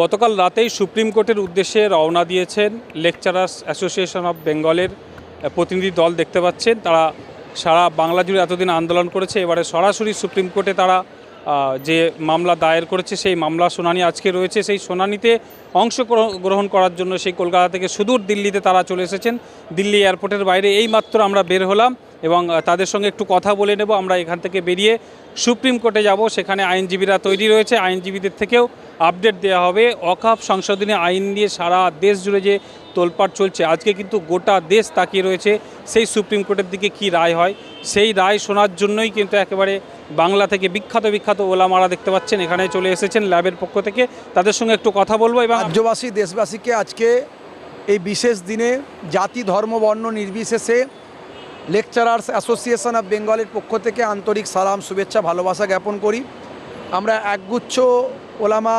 গতকাল রাতেই সুপ্রিম কোর্টের উদ্দেশ্যে রওনা দিয়েছেন লেকচারার্স অ্যাসোসিয়েশন অফ বেঙ্গলের প্রতিনিধি দল দেখতে পাচ্ছেন। তারা সারা বাংলা জুড়ে এতদিন আন্দোলন করেছে, এবারে সরাসরি সুপ্রিম কোর্টে তারা যে মামলা দায়ের করেছে, সেই মামলা শুনানি আজকে রয়েছে। সেই শুনানিতে অংশ গ্রহণ করার জন্য সেই কলকাতা থেকে সুদূর দিল্লিতে তারা চলে এসেছেন। দিল্লি এয়ারপোর্টের বাইরে এই মাত্র আমরা বের হলাম। এবং তাদের সঙ্গে একটু কথা বলে নেব। আমরা এখান থেকে বেরিয়ে সুপ্রিম কোর্টে যাব। সেখানে আইনজীবীরা তৈরি রয়েছে। আইনজীবীদের থেকেও আপডেট দেওয়া হবে। অকাপ সংশোধনী আইন নিয়ে সারা দেশ জুড়ে যে তোলপাড় চলছে, আজকে কিন্তু গোটা দেশ তাকিয়ে রয়েছে সেই সুপ্রিম কোর্টের দিকে কি রায় হয়। সেই রায় শোনার জন্যই কিন্তু একেবারে বাংলা থেকে বিখ্যাত বিখ্যাত ওলামারা দেখতে পাচ্ছেন। এখানে চলে এসেছেন ল্যাবের পক্ষ থেকে। তাদের সঙ্গে একটু কথা বলব এবং রাজ্যবাসী, দেশবাসীকে আজকে এই বিশেষ দিনে জাতি, ধর্ম, বর্ণ নির্বিশেষে লেকচারার্স অ্যাসোসিয়েশন অফ বেঙ্গলের পক্ষ থেকে আন্তরিক সালাম, শুভেচ্ছা, ভালোবাসা জ্ঞাপন করি। আমরা একগুচ্ছ ওলামা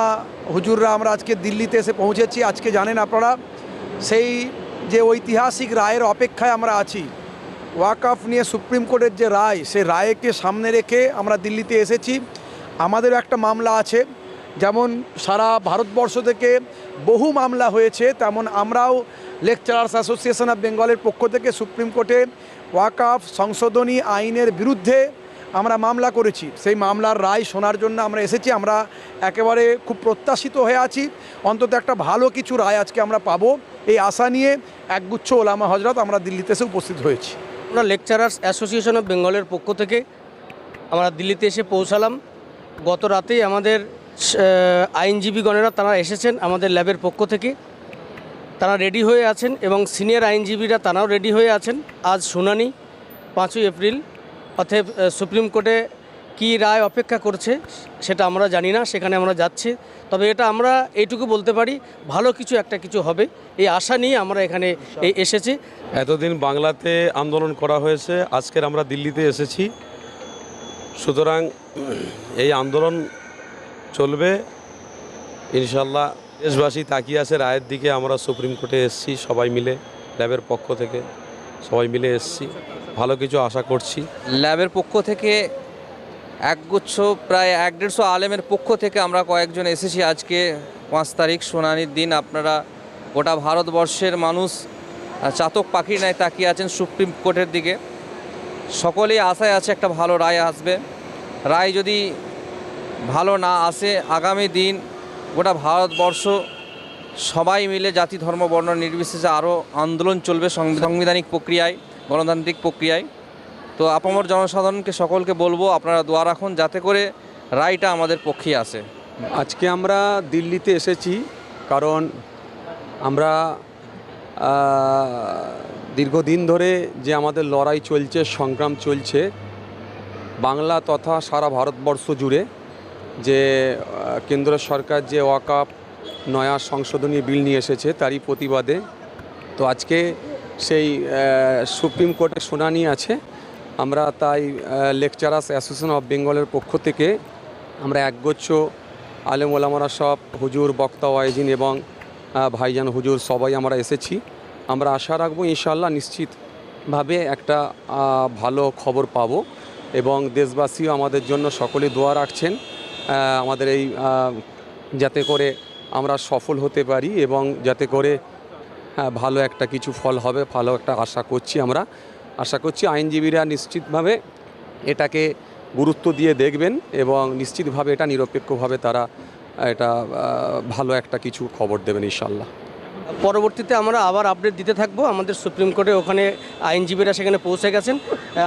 হুজুররা আমরা আজকে দিল্লিতে এসে পৌঁছেছি। আজকে জানেন আপনারা, সেই যে ঐতিহাসিক রায়ের অপেক্ষায় আমরা আছি, ওয়াকফ নিয়ে সুপ্রিম কোর্টের যে রায়, সেই রায়কে সামনে রেখে আমরা দিল্লিতে এসেছি। আমাদেরও একটা মামলা আছে যেমন সারা ভারতবর্ষ থেকে বহু মামলা হয়েছে, তেমন আমরাও লেকচারার্স অ্যাসোসিয়েশন অফ বেঙ্গলের পক্ষ থেকে সুপ্রিম কোর্টে ওয়াকাফ সংশোধনী আইনের বিরুদ্ধে আমরা মামলা করেছি। সেই মামলার রায় শোনার জন্য আমরা এসেছি, আমরা একেবারে খুব প্রত্যাশিত হয়ে আছি। অন্তত একটা ভালো কিছু রায় আজকে আমরা পাবো। এই আশা নিয়ে একগুচ্ছ ওলামা হজরত আমরা দিল্লিতে এসে উপস্থিত হয়েছি। আমরা লেকচারার্স অ্যাসোসিয়েশন অফ বেঙ্গলের পক্ষ থেকে আমরা দিল্লিতে এসে পৌঁছালাম। গত রাতেই আমাদের আইনজীবীগণেরা তারা এসেছেন আমাদের ল্যাবের পক্ষ থেকে। তারা রেডি হয়ে আছেন এবং সিনিয়র আইনজীবীরা তারাও রেডি হয়ে আছেন। আজ শুনানি, পাঁচই এপ্রিল। অতএব সুপ্রিম কোর্টে কী রায় অপেক্ষা করছে সেটা আমরা জানি না, সেখানে আমরা যাচ্ছি। তবে এটা আমরা এইটুকু বলতে পারি, ভালো কিছু একটা কিছু হবে। এই আশা নিয়ে আমরা এখানে এসেছি। এতদিন বাংলাতে আন্দোলন করা হয়েছে, আজকের আমরা দিল্লিতে এসেছি। সুতরাং, এই আন্দোলন চলবে। ইনশাল্লাহ দেশবাসী তাকিয়ে আছে, রায়ের দিকে আমরা সুপ্রিম কোর্টে এসেছি, সবাই মিলে, ল্যাবের পক্ষ থেকে সবাই মিলে এসেছি। ভালো কিছু আশা করছি। ল্যাবের পক্ষ থেকে একগুচ্ছ, প্রায় এক দেড়শো আলেমের পক্ষ থেকে আমরা কয়েকজন এসেছি আজকে, পাঁচ তারিখ শুনানির দিন। আপনারা গোটা ভারতবর্ষের মানুষ চাতক পাখির ন্যায় তাকিয়ে আছেন সুপ্রিম কোর্টের দিকে। সকলেই আশায় আছে একটা ভালো রায় আসবে। রায় যদি ভালো না আসে আগামী দিন গোটা ভারতবর্ষ সবাই মিলে জাতি, ধর্ম, বর্ণ নির্বিশেষে আরও আন্দোলন চলবে সংবিধান- সাংবিধানিক প্রক্রিয়ায়, গণতান্ত্রিক প্রক্রিয়ায়। তো আপামর জনসাধারণকে সকলকে বলব, আপনারা দোয়া রাখুন যাতে করে রায়টা আমাদের পক্ষে আসে আজকে আমরা দিল্লিতে এসেছি কারণ আমরা দীর্ঘদিন ধরে যে আমাদের লড়াই চলছে, সংগ্রাম চলছে, বাংলা তথা সারা ভারতবর্ষ জুড়ে যে কেন্দ্র সরকার যে ওয়াকাপ নয়া সংশোধনী বিল নিয়ে এসেছে তারই প্রতিবাদে। তো আজকে সেই সুপ্রিম কোর্টের শুনানি আছে। আমরা তাই লেকচারার্স অ্যাসোসিয়েশন অফ বেঙ্গলের পক্ষ থেকে আমরা একগুচ্ছ আলেম ওলামারা সব, হুজুর, বক্তা, ওয়াইজিন এবং ভাইজান, হুজুর সবাই আমরা এসেছি। আমরা আশা রাখব ইনশাল্লাহ নিশ্চিতভাবে একটা ভালো খবর পাবো এবং দেশবাসীও আমাদের জন্য সকলে দোয়া রাখছেন। আমাদের এই যাতে করে আমরা সফল হতে পারি এবং যাতে করে ভালো একটা কিছু ফল হবে, ভালো একটা আশা করছি আমরা। আশা করছি আইনজীবীরা নিশ্চিতভাবে এটাকে গুরুত্ব দিয়ে দেখবেন এবং নিশ্চিতভাবে এটা নিরপেক্ষভাবে তারা, এটা ভালো একটা কিছু খবর দেবেন ইনশাল্লাহ পরবর্তীতে আমরা আবার আপডেট দিতে থাকব। আমাদের সুপ্রিম কোর্টে ওখানে আইনজীবীরা সেখানে পৌঁছে গেছেন।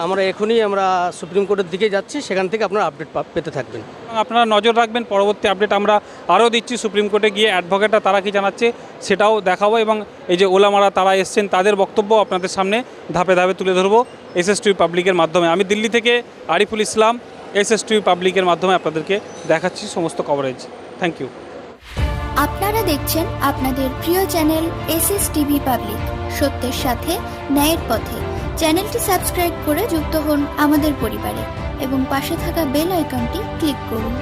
আমরা এখনই আমরা সুপ্রিম কোর্টের দিকে যাচ্ছি। সেখান থেকে আপনারা আপডেট পেতে থাকবেন। আপনারা নজর রাখবেন, পরবর্তী আপডেট আমরা আরও দিচ্ছি। সুপ্রিম কোর্টে গিয়ে অ্যাডভোকেটরা তারা কি জানাচ্ছে সেটাও দেখাবো এবং এই যে ওলামারা তারা এসছেন, তাদের বক্তব্য আপনাদের সামনে ধাপে ধাপে তুলে ধরবো এস এস পাবলিকের মাধ্যমে। আমি দিল্লি থেকে আরিফুল ইসলাম এস এস পাবলিকের মাধ্যমে আপনাদেরকে দেখাচ্ছি সমস্ত কভারেজ থ্যাংক ইউ আপনারা দেখছেন আপনাদের প্রিয় channel S S TV public, সত্যের সাথে, ন্যায়ের পথে। চ্যানেলটি সাবস্ক্রাইব করে যুক্ত হন আমাদের পরিবারে এবং পাশে থাকা বেল আইকনটি ক্লিক করুন।